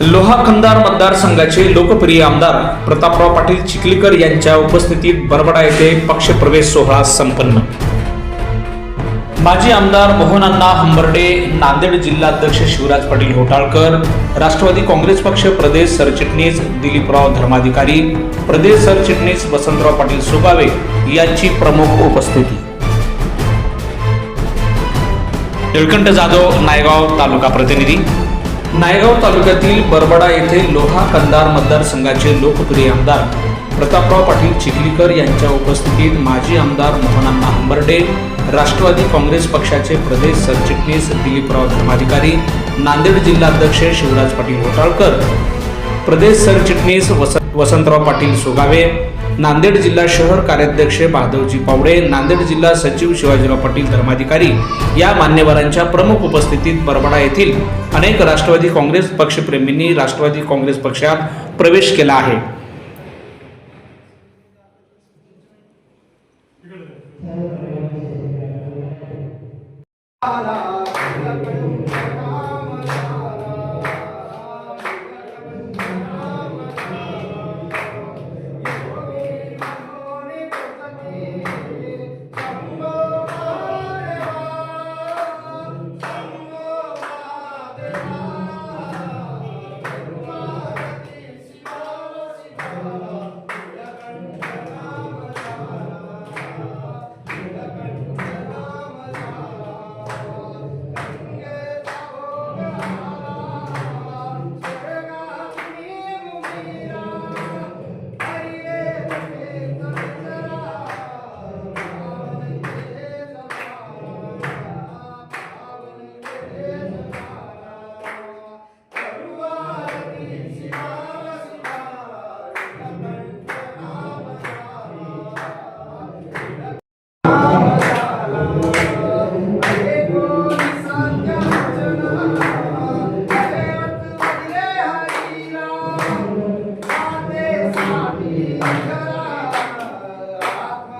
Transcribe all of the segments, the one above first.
लोहा खंदार मतदारसंघाचे लोकप्रिय आमदार प्रतापराव पाटील चिखलीकर यांच्या उपस्थितीत बरबडा येथे पक्षप्रवेश सोहळा संपन्न. माजी आमदार मोहनअण्णा हंबर्डे नांदेड जिल्हाध्यक्ष शिवराज पाटील होटाळकर राष्ट्रवादी काँग्रेस पक्ष प्रदेश सरचिटणीस दिलीपराव धर्माधिकारी प्रदेश सरचिटणीस वसंतराव पाटील सुगावे यांची प्रमुख उपस्थिती. निळकंठ जाधव नायगाव तालुका प्रतिनिधी. नायगाव तालुक्यातील बरबडा येथे लोहा कंदार मतदारसंघाचे लोकप्रिय आमदार प्रतापराव पाटील चिखलीकर यांच्या उपस्थितीत माजी आमदार मोहनांना हंबर्डे राष्ट्रवादी काँग्रेस पक्षाचे प्रदेश सरचिटणीस दिलीपराव धर्माधिकारी नांदेड जिल्हाध्यक्ष शिवराज पाटील होटाळकर प्रदेश सरचिटणीस वस वसंतराव पाटील सोगावे नांदेड जिल्हा शहर कार्याध्यक्ष माधवजी पावडे नांदेड जिल्हा सचिव शिवाजीराव पाटील धर्माधिकारी या मान्यवरांच्या प्रमुख उपस्थितीत बरबडा येथील अनेक राष्ट्रवादी काँग्रेस पक्षप्रेमींनी राष्ट्रवादी काँग्रेस पक्षात प्रवेश केला आहे.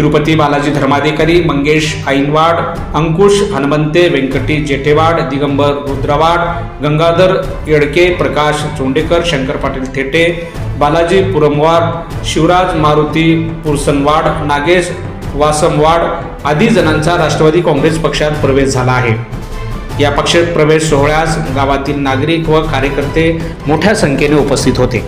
तिरुपती बालाजी धर्माधिकारी मंगेश ऐनवाड अंकुश हनुमंते व्यंकटी जेठेवाड दिगंबर रुद्रवाड गंगाधर येडके प्रकाश चोंडेकर शंकर पाटील थेटे बालाजी पुरमवाड शिवराज मारुती पुरसनवाड नागेश वासमवाड आदी जणांचा राष्ट्रवादी काँग्रेस पक्षात प्रवेश झाला आहे. या पक्ष प्रवेश सोहळ्यास गावातील नागरिक व कार्यकर्ते मोठ्या संख्येने उपस्थित होते.